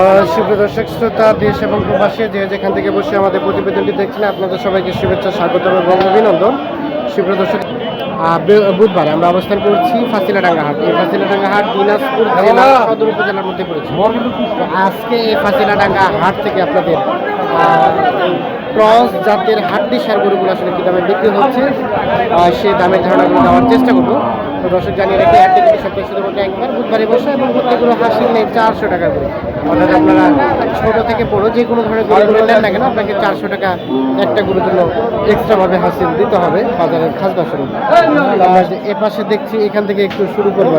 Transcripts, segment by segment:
আহ, দর্শক শ্রোতা দেশ এবং প্রবাসী যে যেখান থেকে বসে আমাদের প্রতিবেদনটি দেখছেন আপনাদের সবাইকে শুভেচ্ছা স্বাগত এবং অভিনন্দন। সুপ্রিয় দর্শক বুধবার আমরা অবস্থান করছি ফাঁসিলাডাঙ্গা হাট এই ফাঁসিলাডাঙ্গা হাট দিনাজপুর জেলা সদর উপজেলার মধ্যে পড়েছে। আজকে এই ফাঁসিলাডাঙ্গা হাট থেকে আপনাদের ক্রস জাতের হাড্ডি সার গরুগুলো আসলে কী দামে বিক্রি হচ্ছে সে দামের ধারণাগুলো দেওয়ার চেষ্টা করব। তো দর্শক জানিয়ে রাখি হাটটি কিন্তু সপ্তাহে শুধুমাত্র একবার বুধবারে বসে এবং প্রত্যেকগুলো হাসিল নেই চারশো টাকা করে। অর্থাৎ আপনারা ছোট থেকে বড় যে কোনো ধরনের গরুগুলো নেন না কেন আপনাকে চারশো টাকা একটা গরুর জন্য এক্সট্রাভাবে হাসিল দিতে হবে বাজারের খাজনা শুরু এ পাশে দেখছি এখান থেকে একটু শুরু করব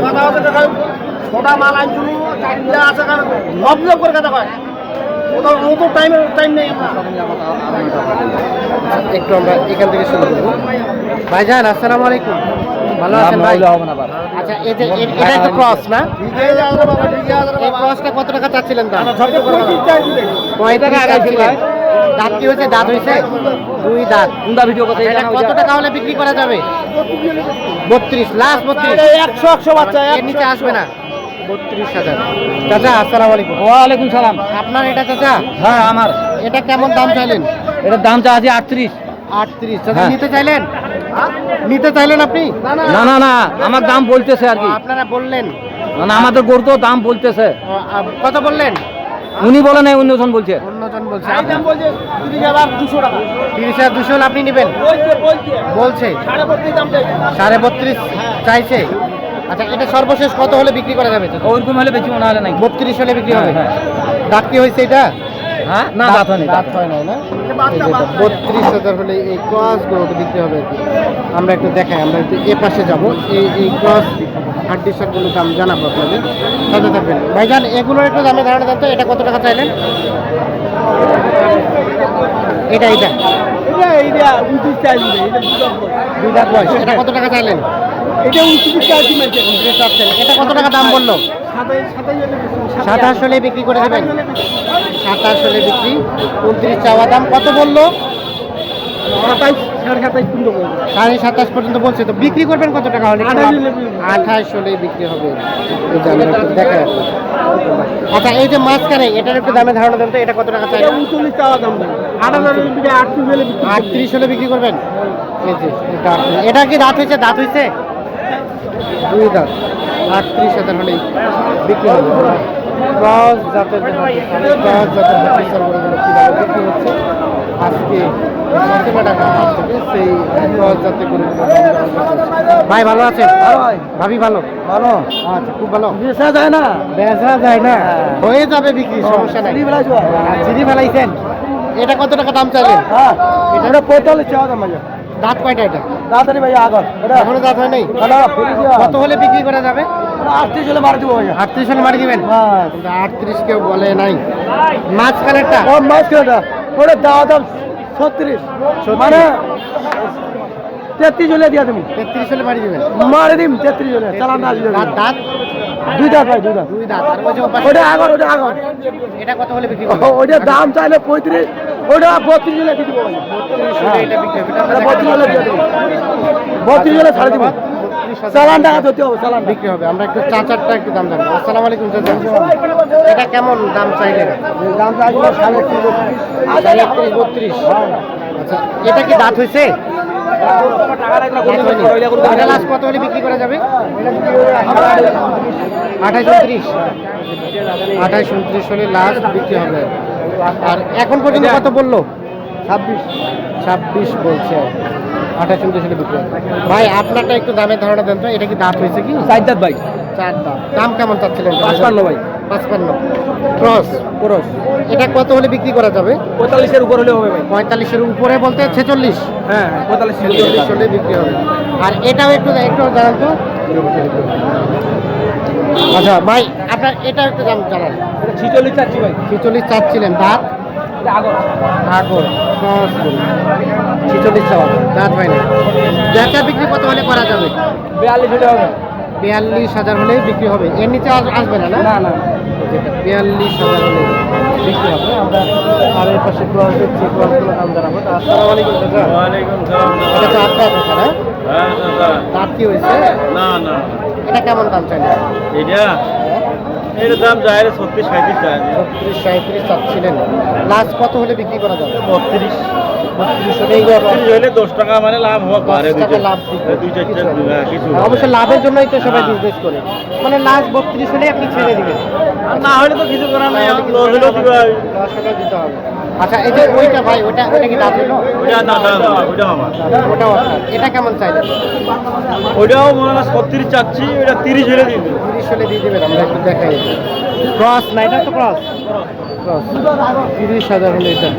ছোটা মাল আনছিল চারটা আছে কারণ লব্জ করে কথা কয় ওটা অত টাইম টাইম নেই। আমরা একটু আমরা এখান থেকে শুরু করব। ভাইজান আসসালামু আলাইকুম। ভালো আছেন ভাই? আচ্ছা এই যে এটা একটা ক্রস না? ঠিক আছে বাবা ঠিক আছে এই ক্রসটা কত টাকা চাচ্ছিলেন দাম পঁয়ত্রিশ চাচ্ছিলেন দাঁত কি হয়েছে? দাঁত হয়েছে দুই দাঁত। কুন্দা ভিডিও কথা এটা কত টাকা হলে বিক্রি করা যাবে? বত্রিশ লাস্ট বত্রিশ। একশো একশো বাচ্চা এর নিচে আসবে না। বত্রিশ হাজার। চাচা আসসালামু আলাইকুম। ওয়ালাইকুম সালাম। আপনার এটা চাচা? হ্যাঁ আমার। এটা কেমন দাম চাইলেন? এটার দাম চা আছে আটত্রিশ। আটত্রিশ। চাচা হ্যাঁ। নিতে চাইলেন? নিতে চাইলেন আপনি? না না না আমার দাম বলতেছে আর কি। আপনারা বললেন। মানে আমাদের গরু তো দাম বলতেছে। কত বললেন? উনি বলে নাই অন্যজন বলছে। অন্যজন বলছে। এই দাম বলছে তিরিশ হাজার দুশো টাকা। তিরিশ হাজার দুশো হলে আপনি নেবেন? বলছে বলছে। বলছে? সাড়ে বত্রিশ দাম চাইছে। সাড়ে বত্রিশ চাইছে? আচ্ছা এটা সর্বশেষ কত হলে বিক্রি করা যাবে? ওইরকম হলে বেশি মনে হলে নাই বত্রিশ হলে বিক্রি হবে? হ্যাঁ, কি হয়েছে এটা? হ্যাঁ? না দাঁত হয়নি দাঁত হয় না? না বত্রিশ হাজার হলে এই ক্রস গরুটা বিক্রি হবে আর কি। আমরা একটু দেখাই আমরা একটু এ পাশে যাব। এই এই ক্রস হাড্ডি শাকগুলোর দাম জানাব আপনাদের। সাথে থাকবেন। ভাইজান এগুলোর একটু দামে ধারণা দেন তো এটা কত টাকা চাইলেন? এটা এটা এটা দাঁত কত টাকা চাইলেন? এটা মাইছে এটা কত টাকা দাম বলল? সাতাশ হলে বিক্রি করে দেবেন? সাতাশ হলে বিক্রি উনত্রিশ চাওয়া দাম কত বলল? সাড়ে সাতাশ পর্যন্ত বলছে তো বিক্রি করবেন কত টাকা হলে? আঠাশ হলে বিক্রি। হবে। আপনাদের। আচ্ছা এই যে মাঝখানে এটার একটু দামে ধারণা দেন তো এটা কত টাকা চাই? আটত্রিশ হলে বিক্রি করবেন। এই যে এটা 38 এটা কি দাঁত হয়েছে? দাঁত হয়েছে? দুই দাঁত আটত্রিশ হাজার হলেই বিক্রি হবে। ক্রস জাতের ক্রস জাতের হাতি কীভাবে বিক্রি হচ্ছে। আজকে ফাতেমা টাকা থেকে সেই ক্রস জাতের গরুগুলো দাম দেওয়া হচ্ছে। ভাই ভালো আছে ভাবি ভালো? ভালো। আচ্ছা খুব ভালো। বেচা যায় না। বেচা যায় না? হ্যাঁ। হয়ে যাবে বিক্রি সমস্যা নাই। চিনি ফেলাইছো? ফেলাইছেন? এটা কত টাকা দাম চাইলেন? হ্যাঁ। এটা পঁয়তাল্লিশ চাওয়া দাম আছে। দাঁত কয়টা এটা? তাড়াতাড়ি ভাই আগর এটা এখনও দাঁত হয় নাই? কত হলে বিক্রি করা যাবে? আটত্রিশ হলে মারি দেবো আটত্রিশ হলে মারি দিবেন? হ্যাঁ। আটত্রিশ কেউ বলে নাই। মাছ কালারটা? ও মাছ কেনাটা ওটা দাওয়া দাম ছত্রিশ। মানে তেত্রিশ হলে দিয়া তুমি। তেত্রিশ হলে মারি দিবেন? মারি দিম তেত্রিশ হলে। চালান না দাঁত দুই দাঁত ভাই দুই দাঁত। দুই দাঁত। ওটা আগর ওটা আগর এটা কত হলে বিক্রি ওটা দাম চাইলে পঁয়ত্রিশ ওটা বত্রিশ হলে দিয়ে দেবো বত্রিশ দিয়ে দেখাবো। দেবো। চালান টাকা ধরতে হবে চালান বিক্রি হবে। আমরা একটু চাচারটা একটু দাম জানব। আসসালামু আলাইকুম চাচা। এটা কেমন দাম চাইলেন? দাম চাইলে সাড়ে একত্রিশ সাড়ে বত্রিশ। আচ্ছা এটা কি দাঁত হয়েছে। কত হলে বিক্রি করা যাবে? আঠাশ উনত্রিশ। আঠাশ উনত্রিশ হলে লাস্ট বিক্রি হবে। আর এখন পর্যন্ত কত বলল? ছাব্বিশ। ছাব্বিশ বলছে। আঠাশ উনত্রিশ বিক্রি ভাই আপনারটা একটু দামের ধারণা দেন তো এটা কি দাঁত হয়েছে কি? চার দাঁত ভাই। চার দাম দাম কেমন চাচ্ছিলেন? পাঁচপান্ন ভাই। পাঁচপান্ন। ক্রস। খরচ এটা কত হলে বিক্রি করা যাবে? পঁয়তাল্লিশের উপর হলে হবে ভাই। পঁয়তাল্লিশের উপরে বলতে ছেচল্লিশ। হ্যাঁ পঁয়তাল্লিশ। ছেচল্লিশ হলে বিক্রি হবে। আর এটাও একটু একটু জানান তো। আচ্ছা ভাই আপনার এটাও একটু দাম জানান। ছিচল্লিশ চাচ্ছি ভাই। ছেচল্লিশ চাচ্ছিলেন দাঁত? এটা আগর। আগর ক্রস চাওয়া। দাঁত হয় না বিক্রি কত হলে করা যাবে? বিয়াল্লিশ হলে হবে। বিয়াল্লিশ হাজার হলে বিক্রি হবে। এর নিচে আসবে না না? না বিয়াল্লিশ হাজার হলে বিক্রি হবে। আমরা আর এর পাশে ক্রস দেখছি ক্রসগুলো দাম জানাব। আসসালামু আলাইকুম চাচা। ওয়ালাইকুম সালাম এটা তো আপনার হ্যাঁ দাদা দাঁত কি হয়েছে? না না। এটা কেমন দাম চাইলে এটা? এর দাম যায় ছত্রিশ সাঁত্রিশ যায়। ছত্রিশ সাঁত্রিশ চাচ্ছিলেন। লাস্ট কত হলে বিক্রি করা যাবে? বত্রিশ। মানে হ্যাঁ, অবশ্য লাভের জন্যই তো সবাই হ্যাঁ। বিজনেস করে। মানে লাস্ট বত্রিশ হলে আপনি ছেড়ে দিবেন। আর না হলে তো কিছু করার নাই দশ হলেও দিতে হবে। আচ্ছা এই যে ওইটা ভাই ওটা ওটা কি দাম হলো? ওইটা না না ওইটা আমার ওটাও আপনার এটা কেমন চাইলেন ওইটাও মনে হয় ছত্রিশ চাচ্ছি ওইটা তিরিশ হলে দিবে। তিরিশ হলে দিয়ে দেবেন আমরা একটু দেখাই। ক্রস না এটা তো ক্রস ক্রস তিরিশ হাজার হলে এটা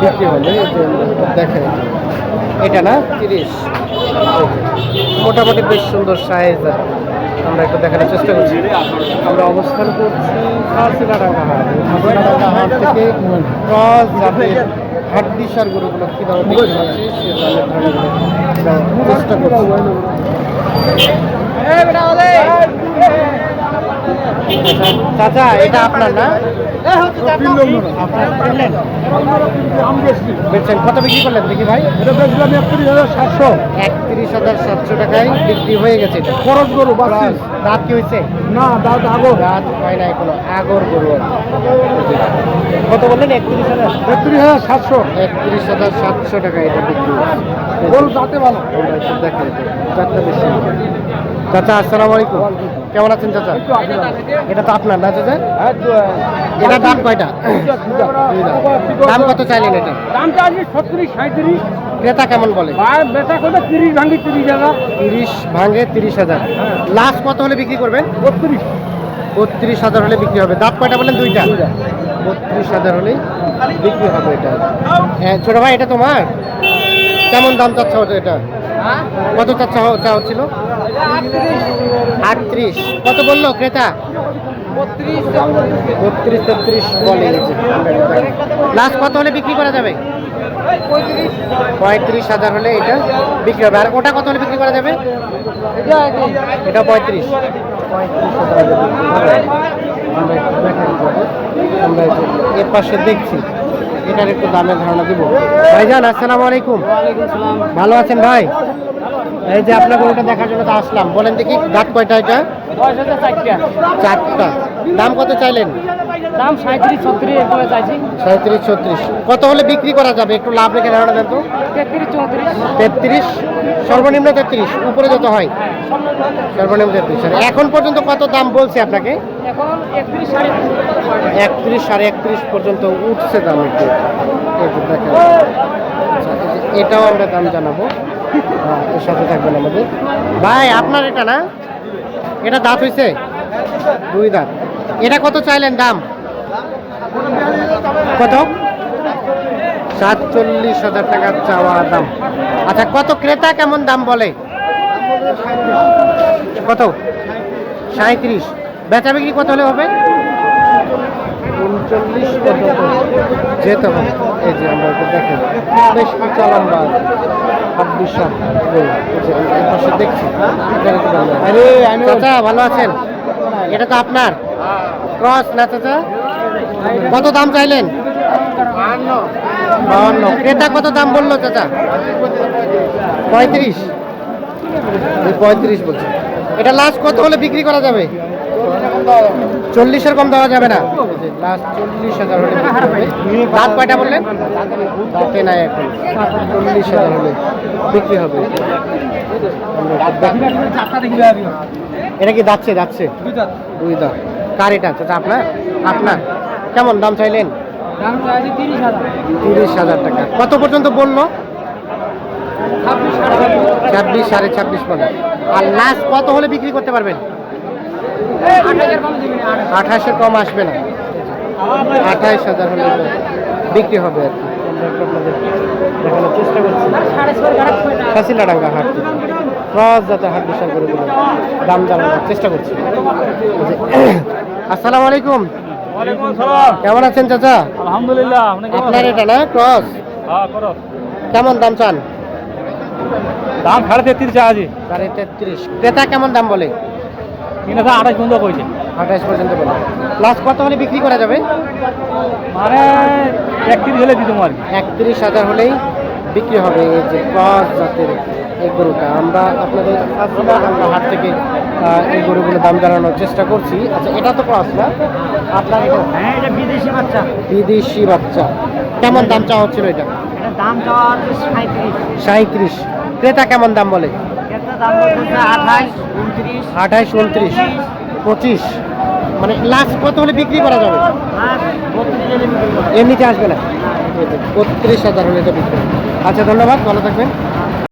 বিক্রি হলে এটা না? তিরিশ। মোটামুটি বেশ সুন্দর সাইজ আমরা একটু দেখানোর চেষ্টা করছি। আমরা অবস্থান করছি থেকে গরুগুলো চেষ্টা করছি। চাচা এটা আপনার না? বেচছেন। কত বিক্রি করলেন দেখি ভাই? এটা বেচলাম একত্রিশ হাজার সাতশো একত্রিশ হাজার সাতশো টাকায় বিক্রি হয়ে গেছে এটা। খরচ গরু দাঁত কি হয়েছে? না দাদা আগো দাঁত হয় না এখনও আগর গরু। কত বললেন? একত্রিশ হাজার। একত্রিশ হাজার সাতশো। একত্রিশ হাজার সাতশো টাকা এটা বিক্রি। গরু দাঁতে ভালো। চারটা বেশি। চাচা আসসালামু আলাইকুম। কেমন আছেন চাচা? এটা তো আপনার না চাচা? এটা দাম কয়টা? দাম। দাম কত চাইলেন এটা? দামটা আছে ছত্রিশ সাঁত্রিশ ক্রেতা কেমন বলে? বেচা করবে তিরিশ ভাঙি তিরিশ হাজার। তিরিশ ভাঙে তিরিশ হাজার লাস্ট কত হলে বিক্রি করবেন? বত্রিশ বত্রিশ হাজার হলে বিক্রি হবে। দাঁত কয়টা বলেন? দুইটা। বত্রিশ হাজার হলেই বিক্রি হবে এটা। হ্যাঁ ছোট ভাই, এটা তোমার? কেমন দাম চাচ্ছ এটা? কত চাচ্ছ চা হচ্ছিল আটত্রিশ। কত বলল ক্রেতা? বত্রিশ তেত্রিশ বলে লাস্ট কত হলে বিক্রি করা যাবে? পঁয়ত্রিশ হাজার হলে এটা বিক্রি হবে। আর ওটা কত হলে বিক্রি করা যাবে? এটা পঁয়ত্রিশ। আমরা এর পাশে দেখছি। এটার একটু দামের ধারণা দিব। ভাইজান আসসালামু আলাইকুম। ভালো আছেন ভাই? এই যে আপনাকে ওটা দেখার জন্য তো আসলাম। বলেন দেখি দাঁত কয়টা এটা? চারটা। দাম কত চাইলেন? দাম সাঁত্রিশ ছত্রিশ চাইছি। সাঁত্রিশ ছত্রিশ। কত হলে বিক্রি করা যাবে? একটু লাভ রেখে ধারণা দেন তো। তেত্রিশ চৌত্রিশ। তেত্রিশ? সর্বনিম্ন তেত্রিশ। উপরে যত হয়। সর্বনিম্ন তেত্রিশ। এখন পর্যন্ত কত দাম বলছে আপনাকে? একত্রিশ সাড়ে একত্রিশ। পর্যন্ত উঠছে দাম একটু। এটাও আমরা দাম জানাব। সাথে থাকবেন আমাদের। ভাই, আপনার এটা না? এটা দাঁত হয়েছে দুই দাঁত। এটা কত চাইলেন দাম? কত? সাতচল্লিশ হাজার টাকার চাওয়া দাম। আচ্ছা কত ক্রেতা কেমন দাম বলে? কত? সাঁত্রিশ বেচা বিক্রি কত হলে হবে? উনচল্লিশ যেতে হবে। এই যে আমরা দেখেন। বেশ লম্বা দেখছি আরে আমি চাচা ভালো আছেন? এটা তো আপনার। ক্রস না চাচা? কত দাম চাইলেন? বাহান্ন ক্রেতা কত দাম বলল চাচা? পঁয়ত্রিশ। পঁয়ত্রিশ বলছি। এটা লাস্ট কত হলে বিক্রি করা যাবে? চল্লিশের কম দেওয়া যাবে না। লাস্ট চল্লিশ হাজার হলে দাঁত কয়টা বললেন? দাঁতে নাই এখন। চল্লিশ হাজার হলে বিক্রি হবে। এটা কি যাচ্ছে যাচ্ছে দুই দাঁত। কার এটা? চাচা আপনার? আপনার। কেমন দাম চাইলেন? তিরিশ হাজার টাকা। কত পর্যন্ত বলল? ছাব্বিশ সাড়ে ছাব্বিশ বলে। আর লাস্ট কত হলে বিক্রি করতে পারবেন? আঠাশের কম আসবে না। আঠাইশ হাজার হলে বিক্রি হবে আর কি। আমরা একটু আপনাদের দেখানোর চেষ্টা করছি সাড়ে ছয় গাড়া ছয় টাকা ফাঁসিলাডাঙ্গা হাট ক্রস যাতে হাট বিশাল করে দিল দাম জানানোর চেষ্টা করছি। আসসালামু আলাইকুম। কেমন আছেন চাচা? আলহামদুলিল্লাহ আপনার এটা না ক্রস? হ্যাঁ কেমন দাম চান? দাম সাড়ে তেত্রিশ আছে সাড়ে তেত্রিশ। ক্রেতা কেমন দাম বলে? তিন হাজার আঠাশ পর্যন্ত কইছে। আঠাশ পর্যন্ত বলে। লাস্ট কত হলে বিক্রি করা যাবে? মানে একত্রিশ হলে দিতাম আর একত্রিশ হাজার হলেই বিক্রি হবে এই যে ক্রস জাতের এই গরুটা। আমরা আপনাদের ফাঁসিলা আমরা হাট থেকে এই গরুগুলোর দাম জানানোর চেষ্টা করছি। আচ্ছা এটা তো ক্রস না? আপনার এটা? হ্যাঁ এটা বিদেশি বাচ্চা। বিদেশি বাচ্চা। কেমন দাম চাওয়া হচ্ছিল এটা? দাম চাওয়া সাঁত্রিশ সাঁত্রিশ ক্রেতা কেমন দাম বলে? আঠাইশ উনত্রিশ পঁচিশ। মানে লাস্ট কত হলে বিক্রি করা যাবে। এমনিতে আসবে না? বত্রিশ হাজার হলে এটা বিক্রি আচ্ছা ধন্যবাদ ভালো থাকবেন।